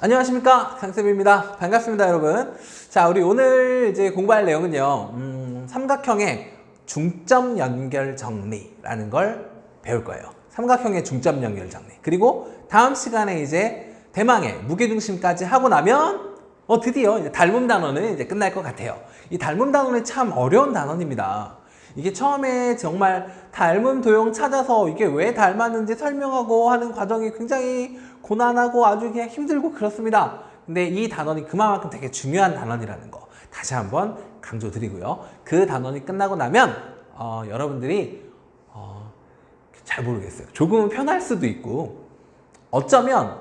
안녕하십니까? 강쌤입니다. 반갑습니다 여러분. 자 우리 오늘 이제 공부할 내용은요 음, 삼각형의 중점 연결 정리라는 걸 배울 거예요. 삼각형의 중점 연결 정리. 그리고 다음 시간에 이제 대망의 무게중심까지 하고 나면 어 드디어 이제 닮음 단원은 이제 끝날 것 같아요. 이 닮음 단원은 참 어려운 단원입니다 이게 처음에 정말 닮은 도형 찾아서 이게 왜 닮았는지 설명하고 하는 과정이 굉장히 고난하고 아주 그냥 힘들고 그렇습니다. 근데 이 단원이 그만큼 되게 중요한 단원이라는 거 다시 한번 강조드리고요. 그 단원이 끝나고 나면 어, 여러분들이 어, 잘 모르겠어요. 조금은 편할 수도 있고 어쩌면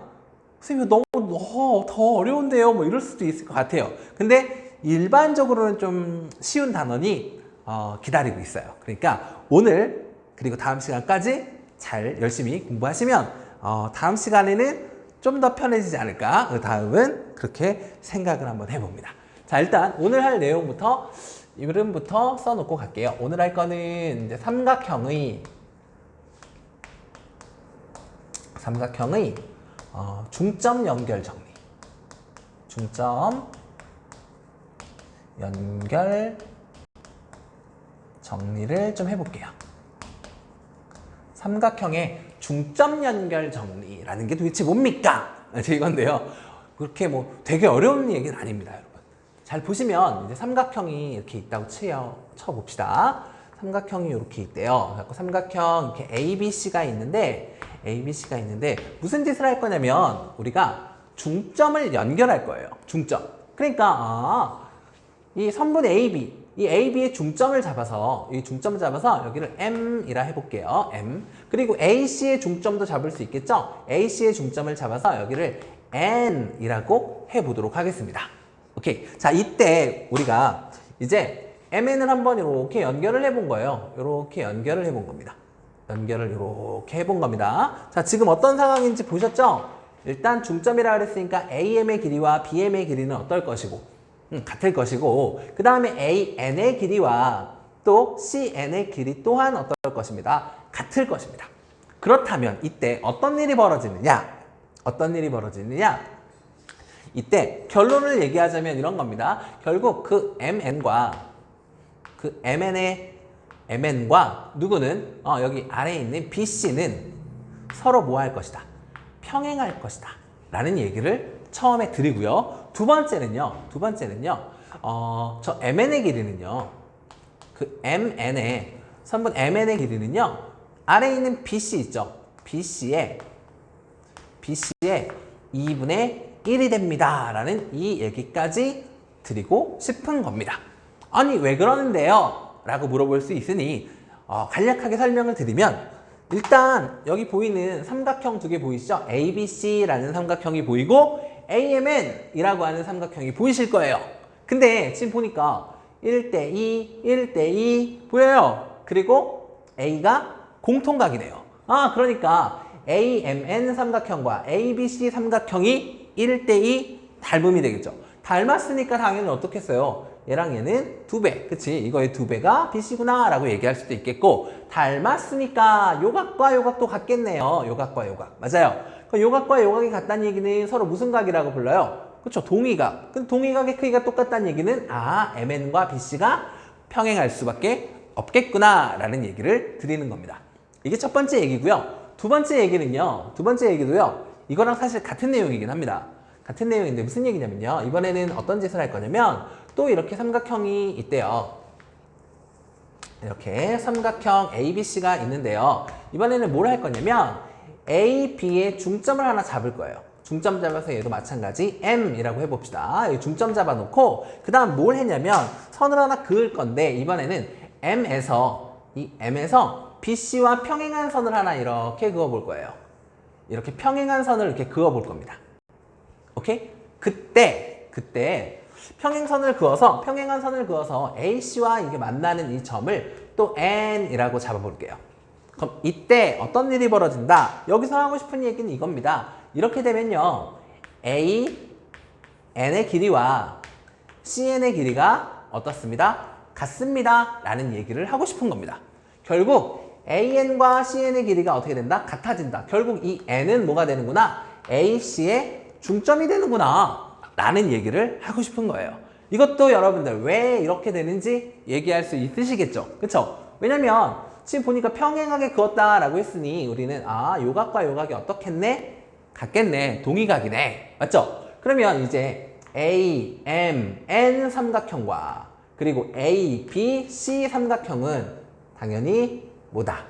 선생님 너무 더, 더 어려운데요. 뭐 이럴 수도 있을 것 같아요. 근데 일반적으로는 좀 쉬운 단원이 어, 기다리고 있어요. 그러니까 오늘 그리고 다음 시간까지 잘 열심히 공부하시면 어, 다음 시간에는 좀 더 편해지지 않을까. 그 다음은 그렇게 생각을 한번 해봅니다. 자 일단 오늘 할 내용부터 이름부터 써놓고 갈게요. 오늘 할 거는 이제 삼각형의 삼각형의 어, 중점 연결 정리. 중점 연결 정리를 좀 해볼게요. 삼각형의 중점 연결 정리라는 게 도대체 뭡니까? 제 이건데요. 그렇게 뭐 되게 어려운 얘기는 아닙니다, 여러분. 잘 보시면 이제 삼각형이 이렇게 있다고 치요, 쳐봅시다. 삼각형이 이렇게 있대요. 그래서 삼각형 이렇게 ABC가 있는데 ABC가 있는데 무슨 짓을 할 거냐면 우리가 중점을 연결할 거예요. 중점. 그러니까 아, 이 선분 AB 이 AB의 중점을 잡아서 이 중점을 잡아서 여기를 M이라 해볼게요. M 그리고 AC의 중점도 잡을 수 있겠죠? AC의 중점을 잡아서 여기를 N이라고 해보도록 하겠습니다. 오케이. 자 이때 우리가 이제 MN을 한번 이렇게 연결을 해본 거예요. 이렇게 연결을 해본 겁니다. 연결을 이렇게 해본 겁니다. 자 지금 어떤 상황인지 보셨죠? 일단 중점이라 그랬으니까 AM의 길이와 BM의 길이는 어떨 것이고 음, 같을 것이고 그 다음에 AN의 길이와 또 CN의 길이 또한 어떨 것입니다. 같을 것입니다. 그렇다면 이때 어떤 일이 벌어지느냐? 어떤 일이 벌어지느냐? 이때 결론을 얘기하자면 이런 겁니다. 결국 그 MN과 그 MN의 MN과 누구는 어, 여기 아래에 있는 BC는 서로 뭐 할 것이다? 평행할 것이다. 라는 얘기를 처음에 드리고요. 두 번째는요. 두 번째는요. 어, 저 MN의 길이는요. 그 MN의 선분 MN의 길이는요. 아래에 있는 BC 있죠. BC의 BC의 2분의 1이 됩니다. 라는 이 얘기까지 드리고 싶은 겁니다. 아니 왜 그러는데요? 라고 물어볼 수 있으니 어, 간략하게 설명을 드리면 일단 여기 보이는 삼각형 두 개 보이시죠? ABC라는 삼각형이 보이고 AMN이라고 하는 삼각형이 보이실 거예요. 근데 지금 보니까 1대2, 1대2 보여요. 그리고 A가 공통각이네요. 아 그러니까 AMN 삼각형과 ABC 삼각형이 1대2 닮음이 되겠죠. 닮았으니까 당연히 어떻겠어요? 얘랑 얘는 두 배, 그치? 이거의 두 배가 BC구나 라고 얘기할 수도 있겠고 닮았으니까 요각과 요각도 같겠네요. 요각과 요각. 맞아요. 그 요각과 요각이 같다는 얘기는 서로 무슨 각이라고 불러요? 그렇죠. 동의각. 근데 동의각의 크기가 똑같다는 얘기는 아, MN과 BC가 평행할 수밖에 없겠구나 라는 얘기를 드리는 겁니다. 이게 첫 번째 얘기고요. 두 번째 얘기는요. 두 번째 얘기도요. 이거랑 사실 같은 내용이긴 합니다. 같은 내용인데 무슨 얘기냐면요. 이번에는 어떤 짓을 할 거냐면 또 이렇게 삼각형이 있대요. 이렇게 삼각형 ABC가 있는데요. 이번에는 뭘 할 거냐면 A, B의 중점을 하나 잡을 거예요. 중점 잡아서 얘도 마찬가지 M이라고 해봅시다. 여기 중점 잡아놓고 그 다음 뭘 했냐면 선을 하나 그을 건데 이번에는 M에서 이 M에서 BC와 평행한 선을 하나 이렇게 그어볼 거예요. 이렇게 평행한 선을 이렇게 그어볼 겁니다. 오케이? 그때 그때 평행선을 그어서 평행한 선을 그어서 AC와 이게 만나는 이 점을 또 N이라고 잡아볼게요. 그럼 이때 어떤 일이 벌어진다? 여기서 하고 싶은 얘기는 이겁니다. 이렇게 되면요. A, N의 길이와 CN의 길이가 어떻습니다? 같습니다. 라는 얘기를 하고 싶은 겁니다. 결국 AN과 CN의 길이가 어떻게 된다? 같아진다. 결국 이 N은 뭐가 되는구나? AC의 중점이 되는구나 라는 얘기를 하고 싶은 거예요. 이것도 여러분들 왜 이렇게 되는지 얘기할 수 있으시겠죠? 그쵸? 왜냐면 지금 보니까 평행하게 그었다라고 했으니 우리는 아 요각과 요각이 어떻겠네? 같겠네. 동의각이네. 맞죠? 그러면 이제 A, M, N 삼각형과 그리고 A, B, C 삼각형은 당연히 뭐다?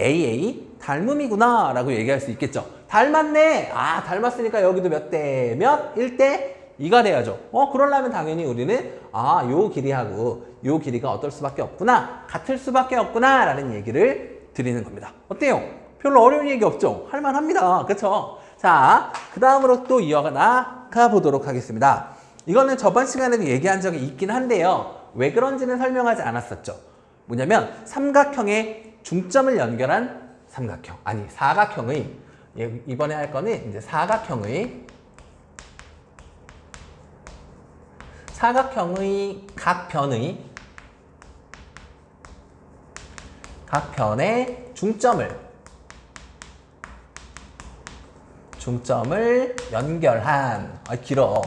AA 닮음이구나 라고 얘기할 수 있겠죠. 닮았네. 아, 닮았으니까 여기도 몇 대 몇? 1대 2가 돼야죠. 어, 그러려면 당연히 우리는 아, 요 길이하고 요 길이가 어떨 수밖에 없구나. 같을 수밖에 없구나. 라는 얘기를 드리는 겁니다. 어때요? 별로 어려운 얘기 없죠? 할만합니다. 그쵸? 자, 그 다음으로 또 이어가 보도록 하겠습니다. 이거는 저번 시간에도 얘기한 적이 있긴 한데요. 왜 그런지는 설명하지 않았었죠. 뭐냐면 삼각형의 중점을 연결한 삼각형 아니 사각형의 예, 이번에 할 거는 이제 사각형의 사각형의 각 변의 각 변의 중점을 중점을 연결한 아 길어.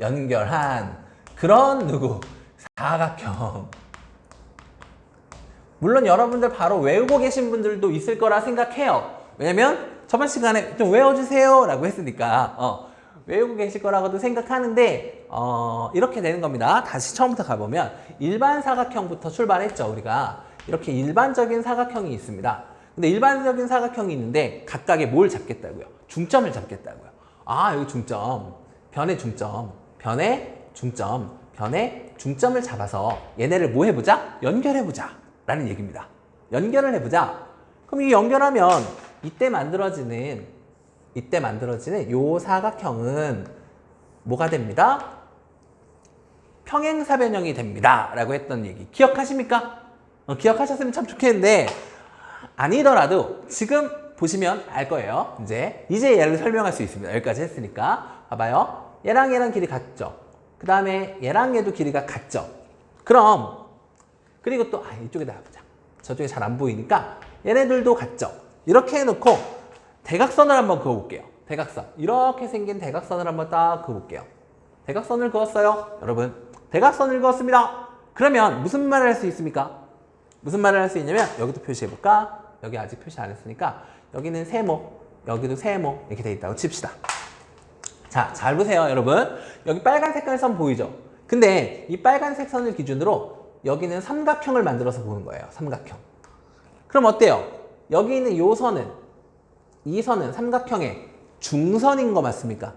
연결한 그런 누구? 사각형 물론 여러분들 바로 외우고 계신 분들도 있을 거라 생각해요. 왜냐면 저번 시간에 좀 외워주세요 라고 했으니까 어, 외우고 계실 거라고도 생각하는데 어, 이렇게 되는 겁니다. 다시 처음부터 가보면 일반 사각형부터 출발했죠. 우리가 이렇게 일반적인 사각형이 있습니다. 근데 일반적인 사각형이 있는데 각각의 뭘 잡겠다고요? 중점을 잡겠다고요. 아 여기 중점, 변의 중점, 변의 중점, 변의 중점을 잡아서 얘네를 뭐 해보자? 연결해보자. 라는 얘기입니다. 연결을 해보자. 그럼 이 연결하면 이때 만들어지는 이때 만들어지는 요 사각형은 뭐가 됩니다? 평행사변형이 됩니다. 라고 했던 얘기 기억하십니까? 어, 기억하셨으면 참 좋겠는데 아니더라도 지금 보시면 알 거예요. 이제 이제 얘를 설명할 수 있습니다. 여기까지 했으니까 봐봐요. 얘랑 얘랑 길이 같죠. 그 다음에 얘랑 얘도 길이가 같죠. 그럼 그리고 또 아, 이쪽에다 보자. 저쪽에 잘 안 보이니까 얘네들도 같죠. 이렇게 해놓고 대각선을 한번 그어볼게요. 대각선. 이렇게 생긴 대각선을 한번 딱 그어볼게요. 대각선을 그었어요. 여러분, 대각선을 그었습니다. 그러면 무슨 말을 할 수 있습니까? 무슨 말을 할 수 있냐면 여기도 표시해볼까? 여기 아직 표시 안 했으니까 여기는 세모, 여기도 세모 이렇게 돼 있다고 칩시다. 자, 잘 보세요, 여러분. 여기 빨간 색깔 선 보이죠? 근데 이 빨간색 선을 기준으로 여기는 삼각형을 만들어서 보는 거예요. 삼각형. 그럼 어때요? 여기 있는 요 선은 이 선은 삼각형의 중선인 거 맞습니까?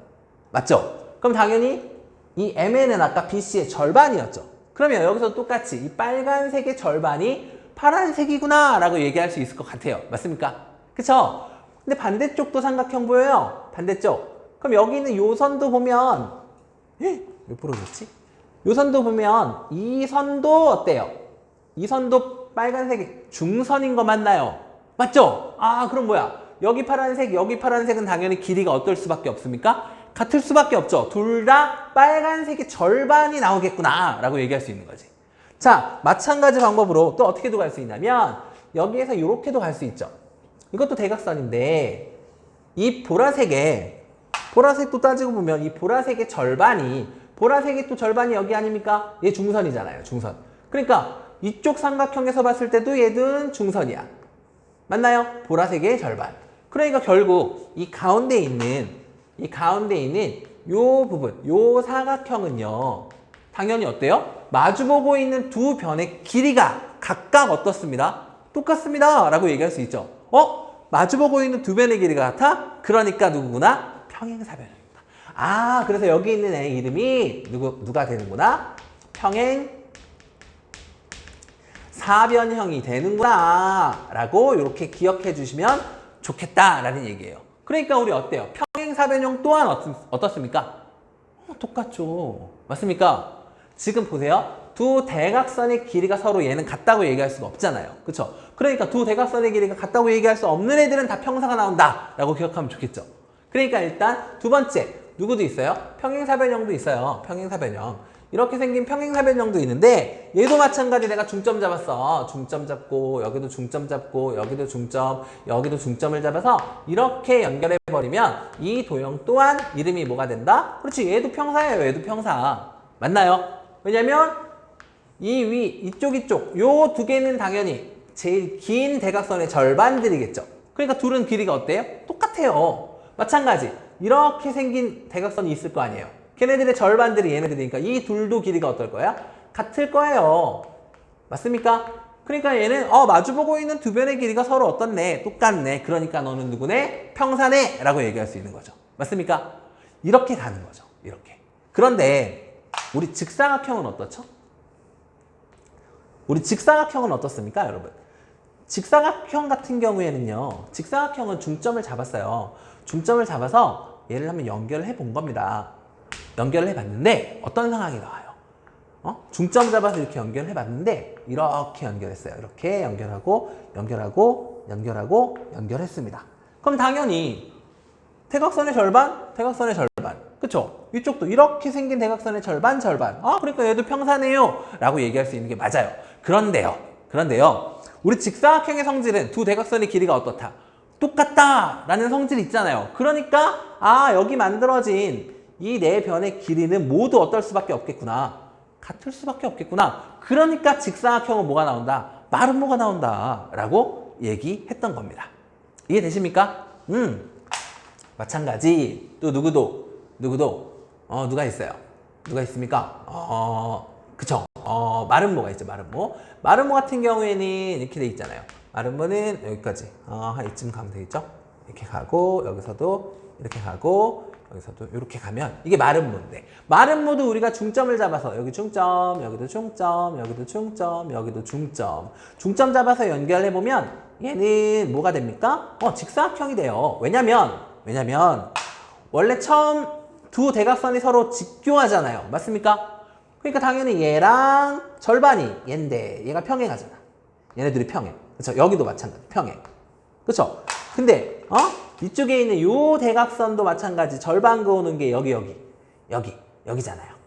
맞죠? 그럼 당연히 이 MN은 아까 BC의 절반이었죠. 그러면 여기서 똑같이 이 빨간색의 절반이 파란색이구나 라고 얘기할 수 있을 것 같아요. 맞습니까? 그쵸? 근데 반대쪽도 삼각형 보여요. 반대쪽. 그럼 여기 있는 요 선도 보면 에? 몇 부러졌지? 요 선도 보면 이 선도 어때요? 이 선도 빨간색이 중선인 거 맞나요? 맞죠? 아 그럼 뭐야? 여기 파란색, 여기 파란색은 당연히 길이가 어떨 수밖에 없습니까? 같을 수밖에 없죠. 둘 다 빨간색의 절반이 나오겠구나 라고 얘기할 수 있는 거지. 자, 마찬가지 방법으로 또 어떻게도 갈 수 있냐면 여기에서 이렇게도 갈 수 있죠. 이것도 대각선인데 이 보라색에 보라색도 따지고 보면 이 보라색의 절반이 보라색이 또 절반이 여기 아닙니까? 얘 중선이잖아요. 중선. 그러니까 이쪽 삼각형에서 봤을 때도 얘는 중선이야. 맞나요? 보라색의 절반. 그러니까 결국 이 가운데 있는 이 가운데 있는 요 부분, 요 사각형은요. 당연히 어때요? 마주보고 있는 두 변의 길이가 각각 어떻습니다? 똑같습니다. 라고 얘기할 수 있죠. 어? 마주보고 있는 두 변의 길이가 같아? 그러니까 누구구나? 평행사변. 아, 그래서 여기 있는 애 이름이 누구, 누가 되는구나? 평행 사변형이 되는구나. 라고 이렇게 기억해 주시면 좋겠다라는 얘기예요. 그러니까 우리 어때요? 평행 사변형 또한 어떻, 습니까 어, 똑같죠. 맞습니까? 지금 보세요. 두 대각선의 길이가 서로 얘는 같다고 얘기할 수가 없잖아요. 그쵸? 그러니까 두 대각선의 길이가 같다고 얘기할 수 없는 애들은 다 평사가 나온다. 라고 기억하면 좋겠죠. 그러니까 일단 두 번째, 누구도 있어요? 평행사변형도 있어요. 평행사변형. 이렇게 생긴 평행사변형도 있는데 얘도 마찬가지 내가 중점 잡았어. 중점 잡고 여기도 중점 잡고 여기도 중점 여기도 중점을 잡아서 이렇게 연결해 버리면 이 도형 또한 이름이 뭐가 된다? 그렇지 얘도 평사예요. 얘도 평사. 맞나요? 왜냐면 이 위 이쪽 이쪽 요 두 개는 당연히 제일 긴 대각선의 절반들이겠죠. 그러니까 둘은 길이가 어때요? 똑같아요. 마찬가지 이렇게 생긴 대각선이 있을 거 아니에요. 걔네들의 절반들이 얘네들이니까 이 둘도 길이가 어떨 거야? 같을 거예요. 맞습니까? 그러니까 얘는 어 마주보고 있는 두 변의 길이가 서로 어떻네? 똑같네. 그러니까 너는 누구네? 평사네? 라고 얘기할 수 있는 거죠. 맞습니까? 이렇게 가는 거죠. 이렇게. 그런데 우리 직사각형은 어떻죠? 우리 직사각형은 어떻습니까, 여러분? 직사각형 같은 경우에는요, 직사각형은 중점을 잡았어요. 중점을 잡아서 얘를 한번 연결을 해본 겁니다. 연결을 해 봤는데 어떤 상황이 나와요? 어? 중점 잡아서 이렇게 연결을 해 봤는데 이렇게 연결했어요. 이렇게 연결하고 연결하고 연결하고 연결했습니다. 그럼 당연히 대각선의 절반, 대각선의 절반. 그쵸? 이쪽도 이렇게 생긴 대각선의 절반, 절반. 아, 그러니까 얘도 평사네요. 라고 얘기할 수 있는 게 맞아요. 그런데요. 그런데요. 우리 직사각형의 성질은 두 대각선의 길이가 어떻다? 똑같다! 라는 성질이 있잖아요. 그러니까, 아, 여기 만들어진 이 네 변의 길이는 모두 어떨 수밖에 없겠구나. 같을 수밖에 없겠구나. 그러니까 직사각형은 뭐가 나온다? 마름모가 나온다. 라고 얘기했던 겁니다. 이해되십니까? 음. 마찬가지 또 누구도 누구도 어 누가 있어요? 누가 있습니까? 어 그쵸? 어 마름모가 있죠 마름모. 마름모 같은 경우에는 이렇게 돼 있잖아요. 마름모는 여기까지 어, 한 이쯤 가면 되겠죠? 이렇게 가고 여기서도 이렇게 가고 여기서도 이렇게 가면 이게 마름모인데 마름모도 우리가 중점을 잡아서 여기 중점 여기도 중점 여기도 중점 여기도 중점 중점 잡아서 연결해 보면 얘는 뭐가 됩니까? 어 직사각형이 돼요. 왜냐면 왜냐면 원래 처음 두 대각선이 서로 직교하잖아요. 맞습니까? 그러니까 당연히 얘랑 절반이 얘인데 얘가 평행하잖아. 얘네들이 평행. 그렇죠? 여기도 마찬가지. 평행. 그렇죠? 근데 어? 이쪽에 있는 요 대각선도 마찬가지. 절반 그오는 게 여기 여기. 여기. 여기잖아요.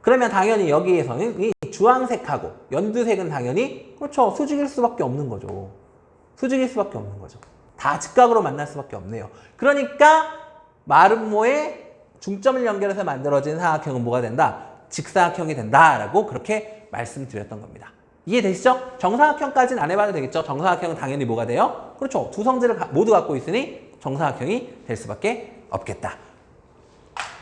그러면 당연히 여기에서는 이 주황색하고 연두색은 당연히 그렇죠. 수직일 수밖에 없는 거죠. 수직일 수밖에 없는 거죠. 다 직각으로 만날 수밖에 없네요. 그러니까 마름모의 중점을 연결해서 만들어진 사각형은 뭐가 된다? 직사각형이 된다라고 그렇게 말씀드렸던 겁니다. 이해되시죠? 정사각형까지는 안 해봐도 되겠죠? 정사각형은 당연히 뭐가 돼요? 그렇죠. 두 성질을 가- 모두 갖고 있으니 정사각형이 될 수밖에 없겠다.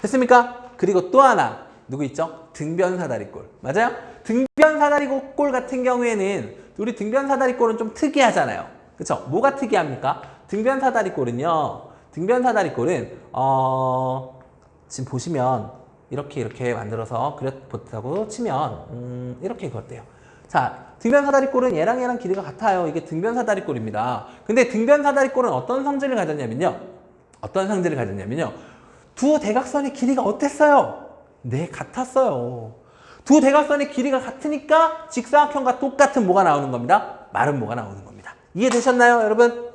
됐습니까? 그리고 또 하나 누구 있죠? 등변사다리꼴 맞아요? 등변사다리꼴 같은 경우에는 우리 등변사다리꼴은 좀 특이하잖아요 그쵸? 뭐가 특이합니까? 등변사다리꼴은요 등변사다리꼴은 어 지금 보시면 이렇게 이렇게 만들어서 그렸다고 치면 음, 이렇게 그었대요 자 등변 사다리꼴은 얘랑 얘랑 길이가 같아요 이게 등변 사다리꼴입니다 근데 등변 사다리꼴은 어떤 성질을 가졌냐면요 어떤 성질을 가졌냐면요 두 대각선의 길이가 어땠어요? 네, 같았어요. 두 대각선의 길이가 같으니까 직사각형과 똑같은 뭐가 나오는 겁니다? 마른 뭐가 나오는 겁니다. 이해되셨나요, 여러분?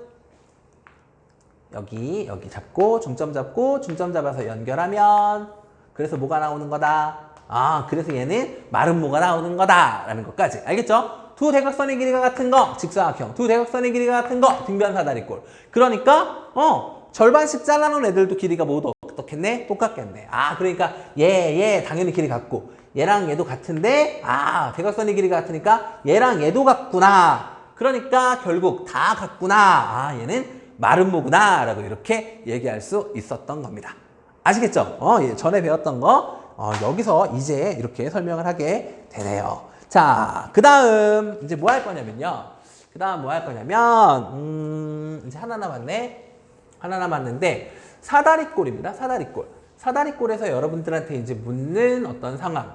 여기, 여기 잡고, 중점 잡고, 중점 잡아서 연결하면, 그래서 뭐가 나오는 거다? 아, 그래서 얘는 마른 뭐가 나오는 거다. 라는 것까지. 알겠죠? 두 대각선의 길이가 같은 거, 직사각형. 두 대각선의 길이가 같은 거, 등변사다리꼴. 그러니까, 어, 절반씩 잘라놓은 애들도 길이가 모두 어떻겠네? 똑같겠네. 아, 그러니까 얘, 얘 당연히 길이 같고 얘랑 얘도 같은데 아, 대각선의 길이가 같으니까 얘랑 얘도 같구나. 그러니까 결국 다 같구나. 아, 얘는 마름모구나. 라고 이렇게 얘기할 수 있었던 겁니다. 아시겠죠? 어, 예, 전에 배웠던 거 어, 여기서 이제 이렇게 설명을 하게 되네요. 자, 그 다음 이제 뭐 할 거냐면요. 그 다음 뭐 할 거냐면 음, 이제 하나 남았네. 하나 남았는데 사다리꼴입니다. 사다리꼴. 사다리꼴에서 여러분들한테 이제 묻는 어떤 상황.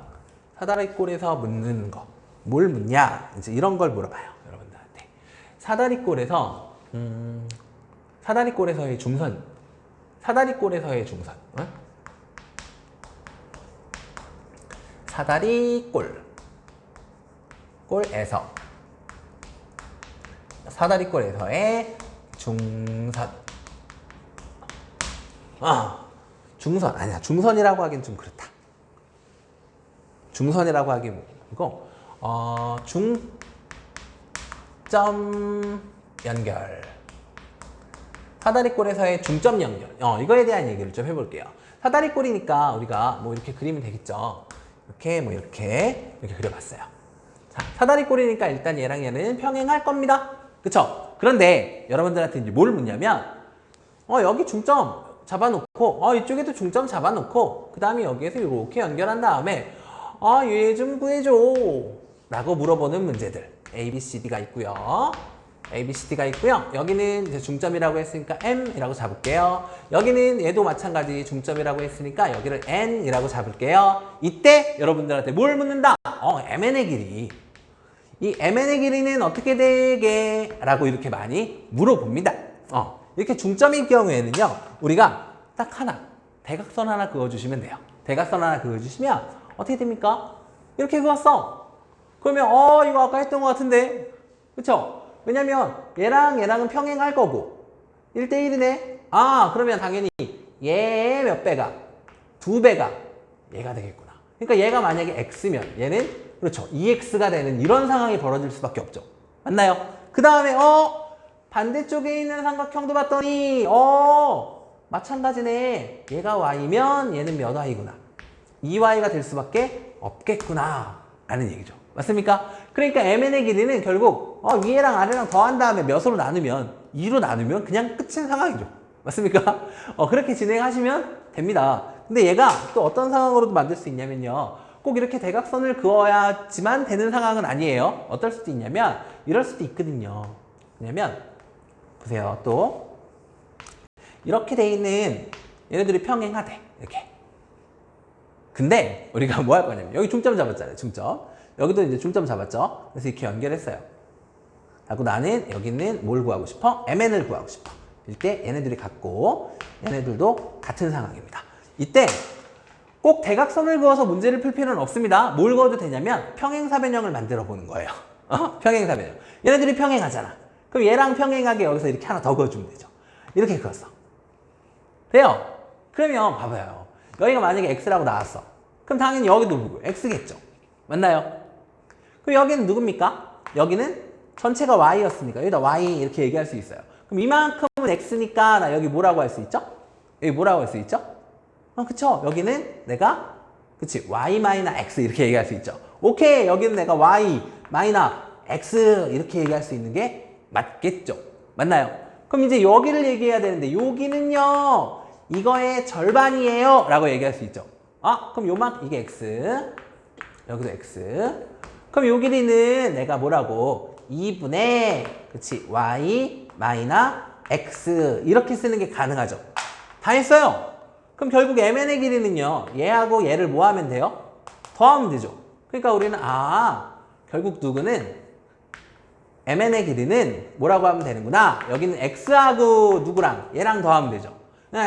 사다리꼴에서 묻는 거. 뭘 묻냐? 이제 이런 걸 물어봐요. 여러분들한테. 사다리꼴에서 음, 사다리꼴에서의 중선. 사다리꼴에서의 중선. 어? 사다리 꼴. 꼴에서 사다리 꼴에서의 중선. 아, 중선 아니야. 중선이라고 하긴 좀 그렇다. 중선이라고 하기고 어, 중점 연결. 사다리꼴에서의 중점 연결. 어, 이거에 대한 얘기를 좀 해볼게요. 사다리꼴이니까 우리가 뭐 이렇게 그리면 되겠죠. 이렇게 뭐 이렇게 이렇게 그려봤어요. 자, 사다리 꼴이니까 일단 얘랑 얘는 평행할 겁니다. 그쵸? 그런데 여러분들한테 이제 뭘 묻냐면 어, 여기 중점 잡아놓고 어, 이쪽에도 중점 잡아놓고 그 다음에 여기에서 이렇게 연결한 다음에 아, 얘좀 구해줘 라고 물어보는 문제들 A, B, C, D가 있고요. A, B, C, D가 있고요. 여기는 이제 중점이라고 했으니까 M이라고 잡을게요. 여기는 얘도 마찬가지 중점이라고 했으니까 여기를 N이라고 잡을게요. 이때 여러분들한테 뭘 묻는다? 어, MN의 길이. 이 MN의 길이는 어떻게 되게? 라고 이렇게 많이 물어봅니다. 어, 이렇게 중점일 경우에는요, 우리가 딱 하나, 대각선 하나 그어주시면 돼요. 대각선 하나 그어주시면 어떻게 됩니까? 이렇게 그었어. 그러면, 어, 이거 아까 했던 것 같은데. 그쵸? 왜냐면 얘랑 얘랑은 평행할 거고 1대1이네. 아, 그러면 당연히 얘몇 배가? 두 배가 얘가 되겠구나. 그러니까 얘가 만약에 x면 얘는 그렇죠. 2x가 되는 이런 상황이 벌어질 수밖에 없죠. 맞나요? 그 다음에 어 반대쪽에 있는 삼각형도 봤더니 어 마찬가지네. 얘가 y면 얘는 몇 y구나. 2y가 될 수밖에 없겠구나. 라는 얘기죠. 맞습니까? 그러니까 mn의 길이는 결국 어, 위에랑 아래랑 더한 다음에 몇으로 나누면 2로 나누면 그냥 끝인 상황이죠. 맞습니까? 어, 그렇게 진행하시면 됩니다. 근데 얘가 또 어떤 상황으로도 만들 수 있냐면요. 꼭 이렇게 대각선을 그어야지만 되는 상황은 아니에요. 어떨 수도 있냐면 이럴 수도 있거든요. 왜냐면 보세요. 또 이렇게 돼 있는 얘네들이 평행하대. 이렇게. 근데 우리가 뭐 할 거냐면 여기 중점 잡았잖아요. 중점. 여기도 이제 중점 잡았죠. 그래서 이렇게 연결했어요. 하고 나는 여기는 뭘 구하고 싶어? MN을 구하고 싶어. 이때 얘네들이 같고 얘네들도 같은 상황입니다. 이때 꼭 대각선을 그어서 문제를 풀 필요는 없습니다. 뭘 그어도 되냐면 평행사변형을 만들어 보는 거예요. 어? 평행사변형. 얘네들이 평행하잖아. 그럼 얘랑 평행하게 여기서 이렇게 하나 더 그어주면 되죠. 이렇게 그었어. 돼요? 그러면 봐봐요. 여기가 만약에 x라고 나왔어. 그럼 당연히 여기도 누구? x겠죠. 맞나요? 그럼 여기는 누굽니까? 여기는 전체가 y였으니까 여기다 y 이렇게 얘기할 수 있어요. 그럼 이만큼은 x니까 나 여기 뭐라고 할 수 있죠? 여기 뭐라고 할 수 있죠? 어, 그쵸. 여기는 내가 그치 y 마이너 x 이렇게 얘기할 수 있죠. 오케이 여기는 내가 y 마이너 x 이렇게 얘기할 수 있는 게 맞겠죠. 맞나요? 그럼 이제 여기를 얘기해야 되는데 여기는요 이거의 절반이에요 라고 얘기할 수 있죠. 아 그럼 요만 이게 x 여기도 x 그럼 요 길이는 내가 뭐라고 2분의 그치 y 마이너 x 이렇게 쓰는 게 가능하죠. 다 했어요. 그럼 결국 mn의 길이는요. 얘하고 얘를 뭐 하면 돼요? 더하면 되죠. 그러니까 우리는 아 결국 누구는 mn의 길이는 뭐라고 하면 되는구나. 여기는 x하고 누구랑 얘랑 더하면 되죠.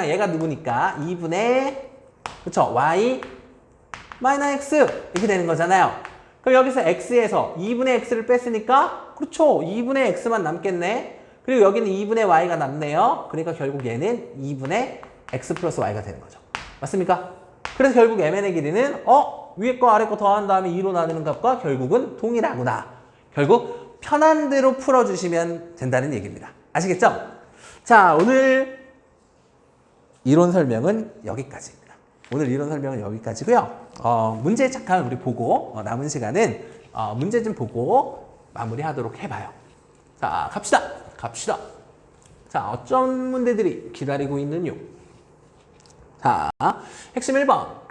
얘가 누구니까 2분의 그쵸 y 마이너 x 이렇게 되는 거잖아요. 그럼 여기서 x에서 2분의 x를 뺐으니까 그렇죠. 2분의 x만 남겠네. 그리고 여기는 2분의 y가 남네요. 그러니까 결국 얘는 2분의 x 플러스 y가 되는 거죠. 맞습니까? 그래서 결국 mn의 길이는 어? 위에 거 아래 거 더한 다음에 2로 나누는 값과 결국은 동일하구나. 결국 편한 대로 풀어주시면 된다는 얘기입니다. 아시겠죠? 자, 오늘 이론 설명은 여기까지입니다. 오늘 이론 설명은 여기까지고요. 어, 문제 잠깐 우리 보고 어, 남은 시간은 어, 문제 좀 보고 마무리하도록 해봐요. 자, 갑시다. 갑시다. 자, 어떤 문제들이 기다리고 있는요? 자, 핵심 1번.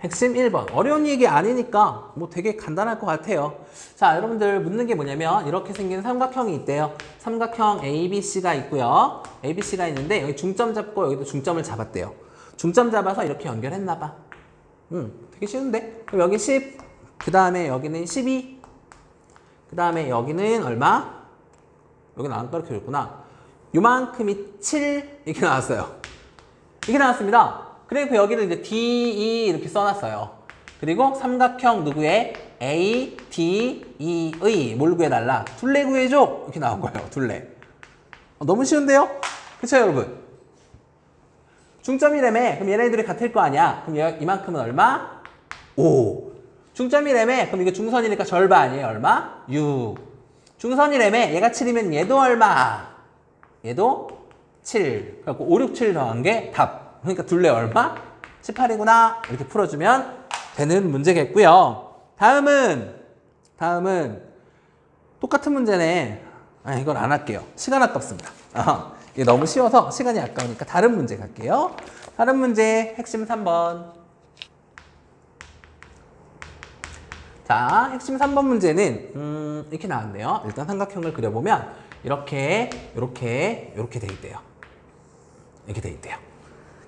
핵심 1번. 어려운 얘기 아니니까 뭐 되게 간단할 것 같아요. 자, 여러분들 묻는 게 뭐냐면 이렇게 생긴 삼각형이 있대요. 삼각형 ABC가 있고요. ABC가 있는데 여기 중점 잡고 여기도 중점을 잡았대요. 중점 잡아서 이렇게 연결했나 봐. 음, 되게 쉬운데? 그럼 여기 10, 그 다음에 여기는 12, 그 다음에 여기는 얼마? 여기는 안 가르쳐줬구나. 요만큼이 7 이렇게 나왔어요. 이렇게 나왔습니다. 그리고 여기를 이제 DE 이렇게 써놨어요. 그리고 삼각형 누구의 A, D, E의 뭘 구해달라? 둘레 구해줘! 이렇게 나온 거예요. 둘레. 어, 너무 쉬운데요? 그쵸 여러분? 중점이라며 그럼 얘네들이 같을 거 아니야. 그럼 얘- 이만큼은 얼마? 5 중점이라며 그럼 이게 중선이니까 절반이에요? 얼마? 6 중선이라며 얘가 7이면 얘도 얼마? 얘도 7 그래갖고 5, 6, 7 더한 게 답. 그러니까 둘레 얼마? 18이구나. 이렇게 풀어주면 되는 문제겠고요. 다음은 다음은 똑같은 문제네. 아 이걸 안 할게요. 시간 아깝습니다. 아, 이게 너무 쉬워서 시간이 아까우니까 다른 문제 갈게요 다른 문제 핵심 3번 자, 핵심 3번 문제는 음, 이렇게 나왔네요. 일단 삼각형을 그려보면 이렇게, 이렇게, 이렇게 돼 있대요. 이렇게 돼 있대요.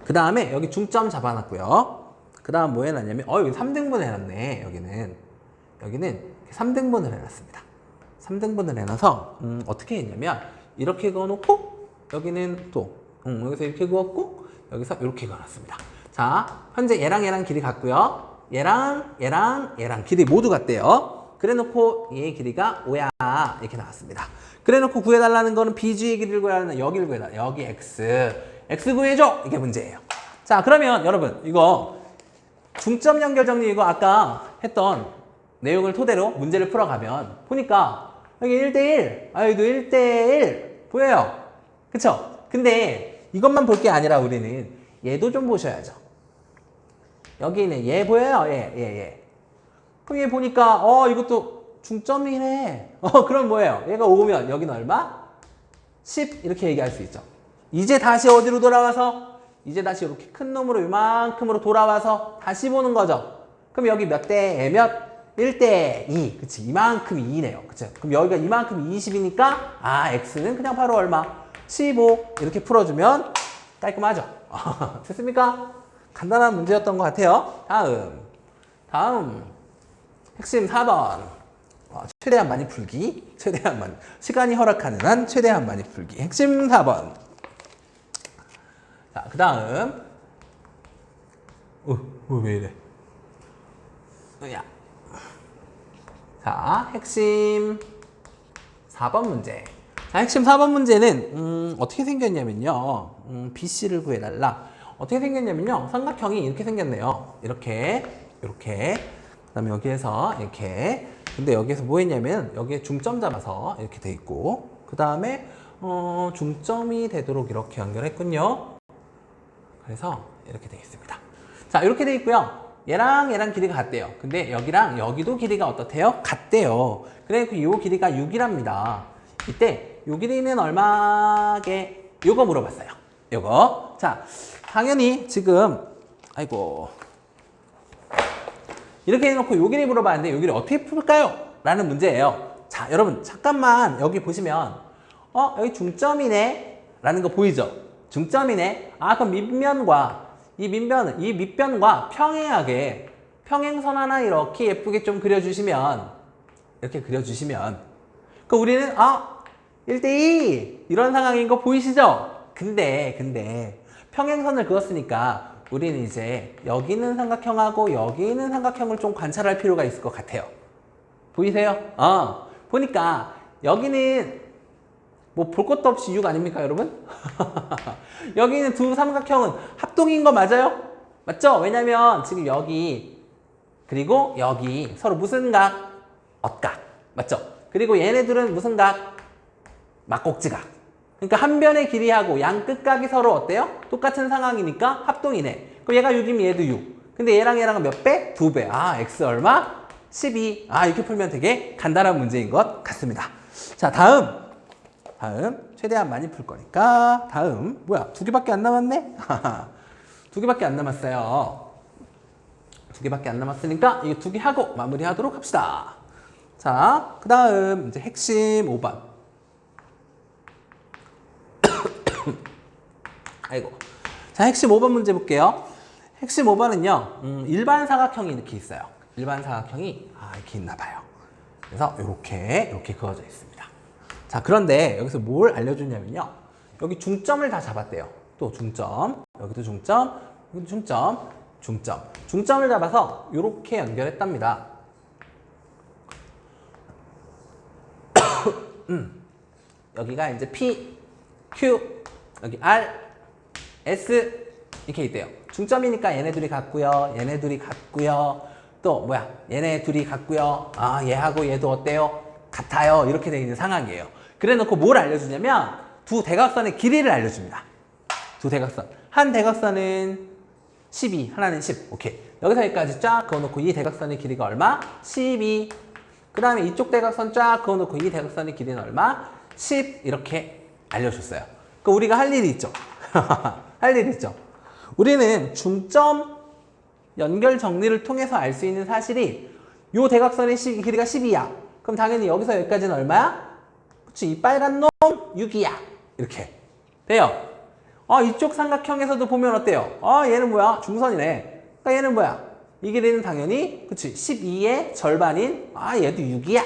그 다음에 여기 중점 잡아놨고요. 그 다음 뭐 해놨냐면, 어, 여기 3등분 해놨네. 여기는. 여기는 3등분을 해놨습니다. 3등분을 해놔서 음, 어떻게 했냐면 이렇게 그어놓고 여기는 또 음, 여기서 이렇게 그었고 여기서 이렇게 그어놨습니다. 자, 현재 얘랑 얘랑 길이 같고요. 얘랑 얘랑 얘랑 길이 모두 같대요. 그래놓고 얘의 길이가 5야 이렇게 나왔습니다. 그래놓고 구해달라는 거는 BG의 길이를 구해달라는 여기를 구해달라. 여기 X. X 구해줘. 이게 문제예요. 자, 그러면 여러분 이거 중점 연결 정리 이거 아까 했던 내용을 토대로 문제를 풀어가면 보니까 여기 1대1, 아 여기도 1대1 보여요. 그쵸? 근데 이것만 볼 게 아니라 우리는 얘도 좀 보셔야죠. 여기는 얘 보여요? 얘, 얘, 얘. 그럼 얘 보니까 어 이것도 중점이네. 어 그럼 뭐예요? 얘가 5면 여기는 얼마? 10 이렇게 얘기할 수 있죠. 이제 다시 어디로 돌아와서 이제 다시 이렇게 큰 놈으로 이만큼으로 돌아와서 다시 보는 거죠. 그럼 여기 몇 대 몇? 1대 2. 그치. 이만큼 2네요. 그치. 그럼 여기가 이만큼 20이니까 아, x는 그냥 바로 얼마? 15. 이렇게 풀어주면 깔끔하죠. 됐습니까? 간단한 문제였던 것 같아요. 다음. 다음. 핵심 4번. 어, 최대한 많이 풀기. 최대한 많이. 시간이 허락하는 한 최대한 많이 풀기. 핵심 4번. 자, 그 다음. 어, 어, 왜 이래? 야. 자, 핵심 4번 문제. 자, 핵심 4번 문제는 음, 어떻게 생겼냐면요. 음, BC를 구해달라. 어떻게 생겼냐면요. 삼각형이 이렇게 생겼네요. 이렇게, 이렇게. 그 다음에 여기에서 이렇게. 근데 여기에서 뭐 했냐면 여기에 중점 잡아서 이렇게 돼 있고 그 다음에 어, 중점이 되도록 이렇게 연결했군요. 그래서 이렇게 되어 있습니다. 자, 이렇게 되어 있고요. 얘랑 얘랑 길이가 같대요. 근데 여기랑 여기도 길이가 어떻대요? 같대요. 그래서 이 길이가 6이랍니다. 이때 요 길이는 얼마게? 요거 물어봤어요. 요거. 자, 당연히 지금 아이고 이렇게 해놓고 요 길이 물어봤는데 요 길이 어떻게 풀까요? 라는 문제예요. 자, 여러분 잠깐만 여기 보시면 어 여기 중점이네 라는 거 보이죠? 중점이네. 아 그럼 밑면과 이 밑면은 이 밑변과 평행하게 평행선 하나 이렇게 예쁘게 좀 그려주시면 이렇게 그려주시면 그 우리는 아 1대2 이런 상황인 거 보이시죠? 근데 근데 평행선을 그었으니까 우리는 이제 여기 있는 삼각형하고 여기 있는 삼각형을 좀 관찰할 필요가 있을 것 같아요. 보이세요? 어 보니까 여기는 뭐 볼 것도 없이 6 아닙니까 여러분? 여기 있는 두 삼각형은 합동인 거 맞아요? 맞죠? 왜냐면 지금 여기 그리고 여기 서로 무슨 각? 엇각 맞죠? 그리고 얘네들은 무슨 각? 막곡지각. 그러니까 한 변의 길이하고 양 끝각이 서로 어때요? 똑같은 상황이니까 합동이네. 그럼 얘가 6이면 얘도 6 근데 얘랑 얘랑은 몇 배? 두 배. 아 x 얼마? 12. 아 이렇게 풀면 되게 간단한 문제인 것 같습니다. 자 다음. 다음. 최대한 많이 풀 거니까. 다음. 뭐야? 두 개밖에 안 남았네? 두 개밖에 안 남았어요. 두 개밖에 안 남았으니까 이게 두개 하고 마무리하도록 합시다. 자그 다음 이제 핵심 5번 아이고 자 핵심 5번 문제 볼게요 핵심 5번은요 음, 일반 사각형이 이렇게 있어요 일반 사각형이 아, 이렇게 있나 봐요 그래서 이렇게 이렇게 그어져 있습니다 자, 그런데 여기서 뭘 알려주냐면요. 여기 중점을 다 잡았대요. 또 중점, 여기도 중점, 여기도 중점, 중점. 중점을 잡아서 이렇게 연결했답니다. 음, 여기가 이제 P, Q, 여기 R, S, 이렇게 있대요. 중점이니까 얘네 둘이 같고요. 얘네 둘이 같고요. 또 뭐야? 얘네 둘이 같고요. 아 얘하고 얘도 어때요? 같아요. 이렇게 돼 있는 상황이에요. 그래 놓고 뭘 알려주냐면 두 대각선의 길이를 알려줍니다. 두 대각선. 한 대각선은 12, 하나는 10. 오케이. 여기서 여기까지 쫙 그어놓고 이 대각선의 길이가 얼마? 12. 그 다음에 이쪽 대각선 쫙 그어놓고 이 대각선의 길이는 얼마? 10. 이렇게 알려줬어요. 그 우리가 할 일이 있죠. 할 일이 있죠. 우리는 중점 연결 정리를 통해서 알 수 있는 사실이 요 대각선의 시- 길이가 10이야. 그럼 당연히 여기서 여기까지는 얼마야? 그치, 이 빨간 놈 6이야. 이렇게 돼요. 아, 이쪽 삼각형에서도 보면 어때요? 아, 얘는 뭐야? 중선이네. 그러니까 얘는 뭐야? 이 길이는 당연히 그치 12의 절반인 아, 얘도 6이야.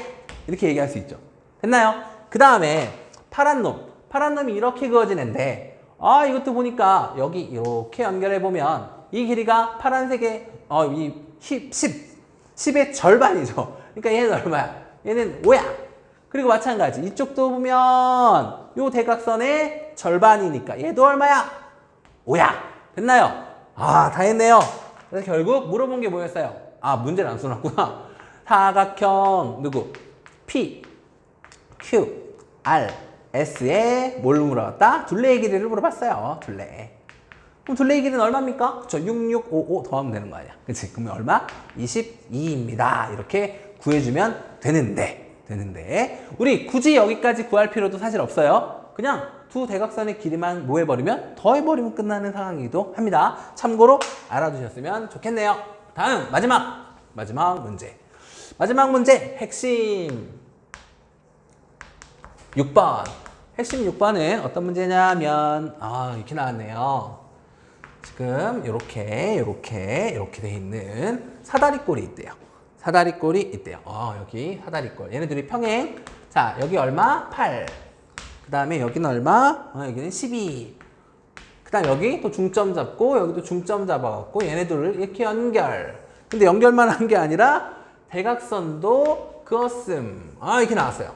이렇게 얘기할 수 있죠. 됐나요? 그 다음에 파란 놈. 파란 놈이 이렇게 그어진 앤데 아, 이것도 보니까 여기 이렇게 연결해 보면 이 길이가 파란색의 어, 이 10, 10, 10의 절반이죠. 그러니까 얘는 얼마야? 얘는 5야. 그리고 마찬가지 이쪽도 보면 요 대각선의 절반이니까 얘도 얼마야? 5야. 됐나요? 아, 다 했네요. 그래서 결국 물어본 게 뭐였어요? 아, 문제를 안 써놨구나. 사각형 누구? P, Q, R, S에 뭘 물어봤다? 둘레의 길이를 물어봤어요. 둘레. 그럼 둘레의 길이는 얼마입니까? 그쵸, 6655 더하면 되는 거 아니야. 그치? 그러면 얼마? 22입니다. 이렇게 구해주면 되는데, 되는데. 우리 굳이 여기까지 구할 필요도 사실 없어요. 그냥 두 대각선의 길이만 뭐 해버리면 더해버리면 끝나는 상황이기도 합니다. 참고로 알아두셨으면 좋겠네요. 다음, 마지막! 마지막 문제. 마지막 문제, 핵심. 6번. 핵심 6번은 어떤 문제냐면, 아, 이렇게 나왔네요. 지금 이렇게 이렇게 이렇게 돼 있는 사다리꼴이 있대요. 사다리꼴이 있대요. 어, 여기 사다리꼴. 얘네들이 평행. 자, 여기 얼마? 8. 그 다음에 여기는 얼마? 어, 여기는 12. 그 다음 여기 또 중점 잡고 여기도 중점 잡아갖고 얘네들을 이렇게 연결. 근데 연결만 한 게 아니라 대각선도 그었음. 아, 이렇게 나왔어요.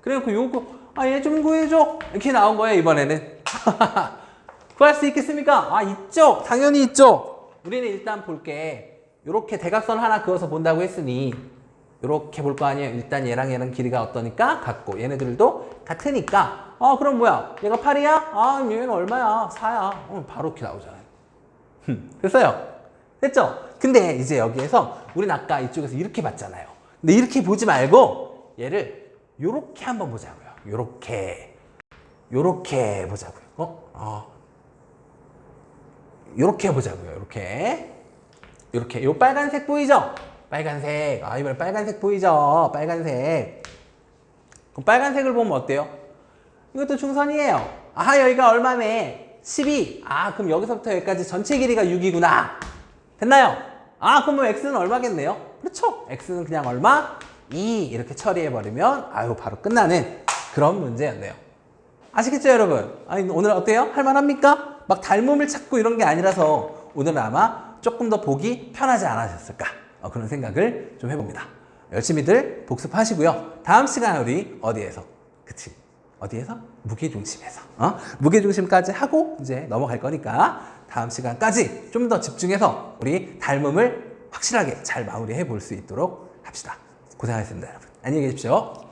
그래갖고 요거, 아, 얘 좀 구해줘. 이렇게 나온 거예요, 이번에는. 구할 수 있겠습니까? 아, 이쪽! 당연히 이쪽! 우리는 일단 볼게. 요렇게 대각선 하나 그어서 본다고 했으니, 요렇게 볼 거 아니에요. 일단 얘랑 얘랑 길이가 어떠니까? 같고, 얘네들도 같으니까. 아, 그럼 뭐야? 얘가 8이야? 아, 얘는 얼마야? 4야. 어, 바로 이렇게 나오잖아요. 흠, 됐어요? 됐죠? 근데 이제 여기에서 우린 아까 이쪽에서 이렇게 봤잖아요. 근데 이렇게 보지 말고 얘를 요렇게 한번 보자고 요. 요렇게. 요렇게 보자고요. 어? 어. 요렇게 보자고요. 요렇게. 요렇게. 요 빨간색 보이죠? 빨간색. 아, 이번에 빨간색 보이죠? 빨간색. 그럼 빨간색을 보면 어때요? 이것도 중선이에요. 아, 여기가 얼마네? 12. 아, 그럼 여기서부터 여기까지 전체 길이가 6이구나. 됐나요? 아, 그러면 x는 얼마겠네요? 그렇죠. x는 그냥 얼마? 2 이렇게 처리해버리면 아유 바로 끝나는 그런 문제였네요. 아시겠죠 여러분? 아니 오늘 어때요? 할만합니까? 막 닮음을 찾고 이런 게 아니라서 오늘은 아마 조금 더 보기 편하지 않으셨을까 어, 그런 생각을 좀 해봅니다. 열심히들 복습하시고요. 다음 시간에 우리 어디에서? 그치? 어디에서? 무게중심에서. 어? 무게중심까지 하고 이제 넘어갈 거니까 다음 시간까지 좀 더 집중해서 우리 닮음을 확실하게 잘 마무리해 볼 수 있도록 합시다. 고생하셨습니다, 여러분. 안녕히 계십시오.